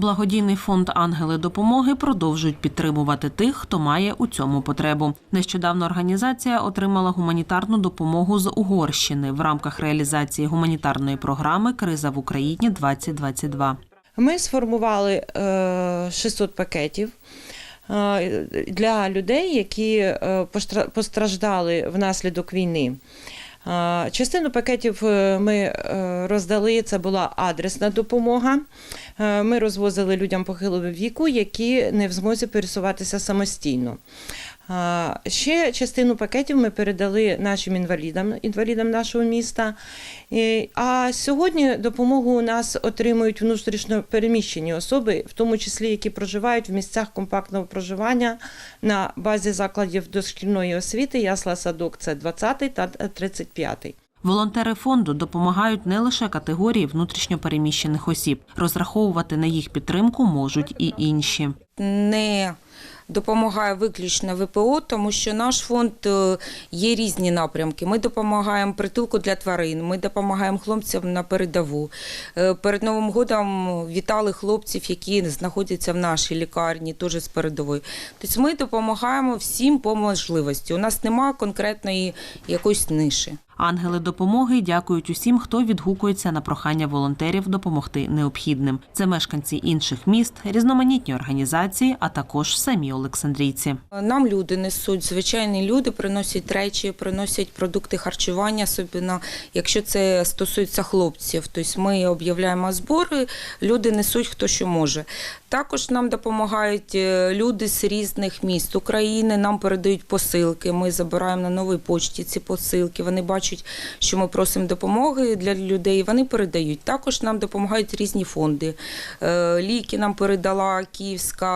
Благодійний фонд Ангели допомоги продовжують підтримувати тих, хто має у цьому потребу. Нещодавно організація отримала гуманітарну допомогу з Угорщини в рамках реалізації гуманітарної програми Криза в Україні 2022 Ми сформували е, 600 пакетів е, для людей, які е, постраждали внаслідок війни. Частину пакетів е, ми е, роздали. Це була адресна допомога. Е, Ми розвозили людям похилого віку, які не в змозі пересуватися самостійно. Ще частину пакетів ми передали нашим інвалідам, інвалідам нашого міста. А сьогодні допомогу у нас отримують внутрішньо переміщені особи, в тому числі які проживають в місцях компактного проживання на базі закладів дошкільної освіти. Ясла садок це 20 та 35. Волонтери фонду допомагають не лише категорії внутрішньопереміщених осіб. Розраховувати на їх підтримку можуть і інші. Не допомагає виключно ВПО, тому що наш фонд е, є різні напрямки. Ми допомагаємо притулку для тварин, ми допомагаємо хлопцям на передову. Е, Перед Новим годом вітали хлопців, які знаходяться в нашій лікарні, теж з передової. Тобто ми допомагаємо всім по можливості. У нас немає конкретної якоїсь ниші. Ангели допомоги дякують усім, хто відгукується на прохання волонтерів допомогти необхідним. Це мешканці інших міст, різноманітні організації, а також самі Олександрійці. Нам люди несуть, звичайні люди приносять речі, приносять продукти харчування, особливо якщо це стосується хлопців. Тобто ми об'являємо збори, люди несуть хто що може. Також нам допомагають е, люди з різних міст України. Нам передають посилки. Ми забираємо на новій почті ці посилки. Вони бачать, що ми просимо допомоги для людей. Вони передають. Також нам допомагають різні фонди. Е, Ліки нам передала Київська,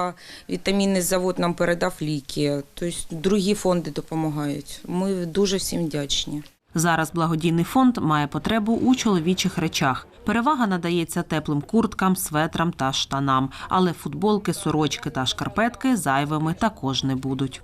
вітамінний завод нам передав ліки. Тобто другі фонди допомагають. Ми дуже всім вдячні. Зараз благодійний фонд має потребу у чоловічих речах. Перевага надається теплим курткам, светрам та штанам, але футболки, сорочки та шкарпетки зайвими також не будуть.